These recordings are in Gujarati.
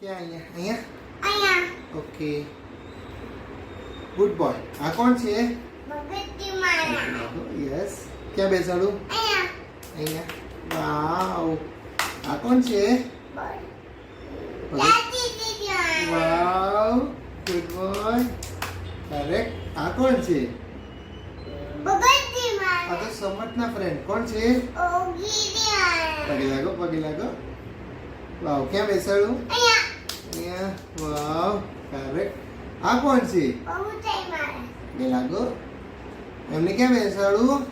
ક્યાં અહીંયા અહીંયા અહીંયા ઓકે ગુડ બોય આ કોણ છે ભગવતી મારા યસ ક્યાં બેસાડું અહીંયા અહીંયા વાવ આ કોણ છે બોલ ભગત- દાદી દીદી વાવ ગુડ બોય કરેક્ટ આ કોણ છે ભગવતી આ મારા તો સમટના ફ્રેન્ડ કોણ છે ઓગીરી મારા પગે લાગો પગે લાગો વાવ ક્યાં બેસાડું અહીંયા અહીંયા વાવ કરેક્ટ આ કોણ છે? બે લાગો. એમને ક્યાં બેસાડું?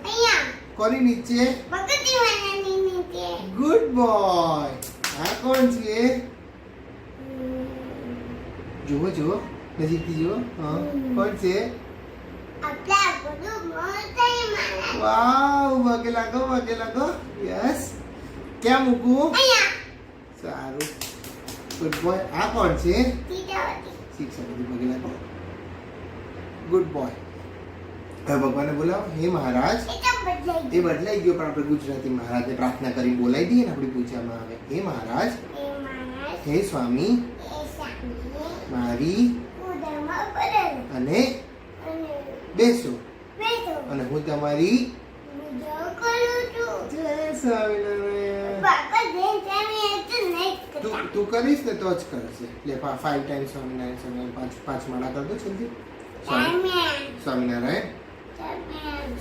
કોની નીચે? ગુડ બોય આ કોણ છે? જુઓ જુઓ. નજીકથી જુઓ. હા. કોણ છે? વાવ પગે લાગો પગે લાગો. યસ ક્યાં મૂકું? સારું. ગુડ બોય આ કોણ છે? ગુડ બોય હવે ભગવાનને બોલાવો. હે મહારાજ. એ બદલાઈ ગયો. પણ આપણે ગુજરાતી મહારાજને પ્રાર્થના કરી બોલાવી દઈએ ને આપણી પૂજામાં આવે. હે મહારાજ. હે સ્વામી. મારી અને બેસો. અને હું તમારી જય સ્વામિનારાયણ બાપા જે જાણે એ તો નહીં તું કરીશ ને તો જ કરશે. લે ફાઈવ ટાઈમ સ્વામિનારાયણ સ્વામિનારાયણ પાંચ પાંચ માળા કર દો જલ્દી. સ્વામિનારાયણ.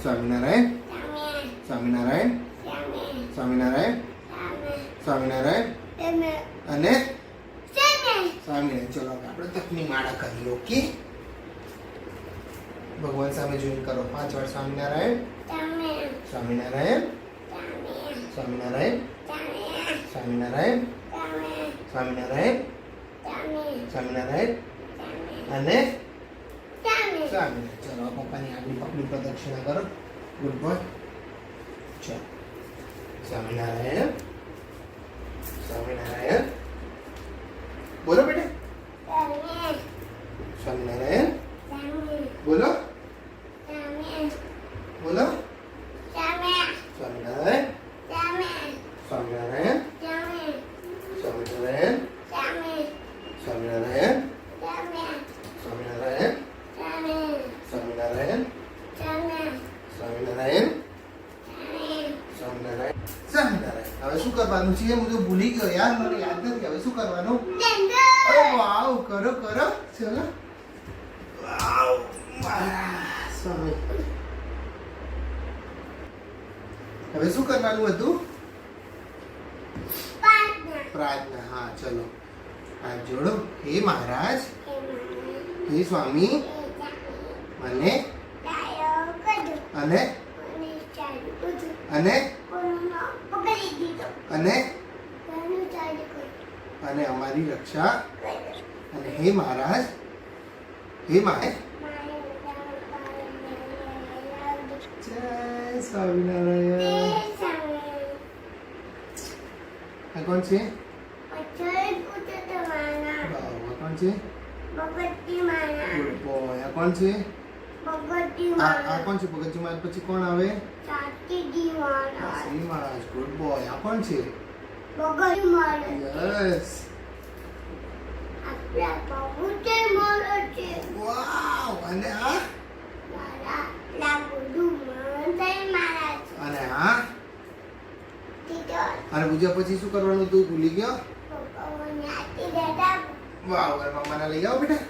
સ્વામિનારાયણ. સ્વામિનારાયણ. સ્વામિનારાયણ. સ્વામિનારાયણ. અને સ્વામિનારાયણ. ચલો આપણે તકની માળા કરી ઓકે? ભગવાન સામે જોઈન કરો. પાંચ વાર સ્વામિનારાયણ. સ્વામિનારાયણ. સ્વામિનારાયણ. સ્વામિનારાયણ. સ્વામિનારાયણ સ્વામિનારાયણ અને સ્વામિનારાયણ. ચલો પપ્પાની આગળ પકડી પ્રદક્ષિણા કરો. Good boy. ચલો. સ્વામિનારાયણ સ્વામિનારાયણ. બોલો બેટા. સ્વામિનારાયણ બોલો સામે બોલો સામે સ્વામિનારાયણ સામે સ્વામિનારાયણ સામે સ્વામિનારાયણ સામે સ્વામિનારાયણ સામે સ્વામિનારાયણ સામે સ્વામિનારાયણ સામે સ્વામિનારાયણ સ્વામિનારાયણ સ્વામિનારાયણ હવે શું કરવાનું છે? હું તો ભૂલી ગયો યાર મને યાદ નથી હવે શું કરવાનું? અરે વાવ કરો કરો. ચલો. વાવ સ્વામી. હવે શું કરવાનું હતું? પ્રાર્થના. હા ચલો. આ જોડો. હે મહારાજ. હે સ્વામી. અને? મને અને અને ચાલુ કદું અને કોનો પકડી દીધો અને કોનું ચાલુ કર્યું અને અમારી રક્ષા અને હે મહારાજ હે મેળવી જય સ્વામિનારાયણ. આ કોણ છે? કોણ છે? આ કોણ છે? આ કોણ છે? ભગતજી મહારાજ પછી કોણ આવે? શ્રી મહારાજ ગુડ બોય આ કોણ છે? યસ આપણા મોરો છે. વાવ અને આ? મારા લાગુડું મનસય મારા છે. અને આ? અને પૂજા પછી શું કરવાનું તું? ભૂલી ગયો? વાવ અને મમ્માને લઈ આવો બેટા.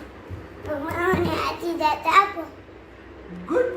મમ્માઓને આથી દાદા ગુડ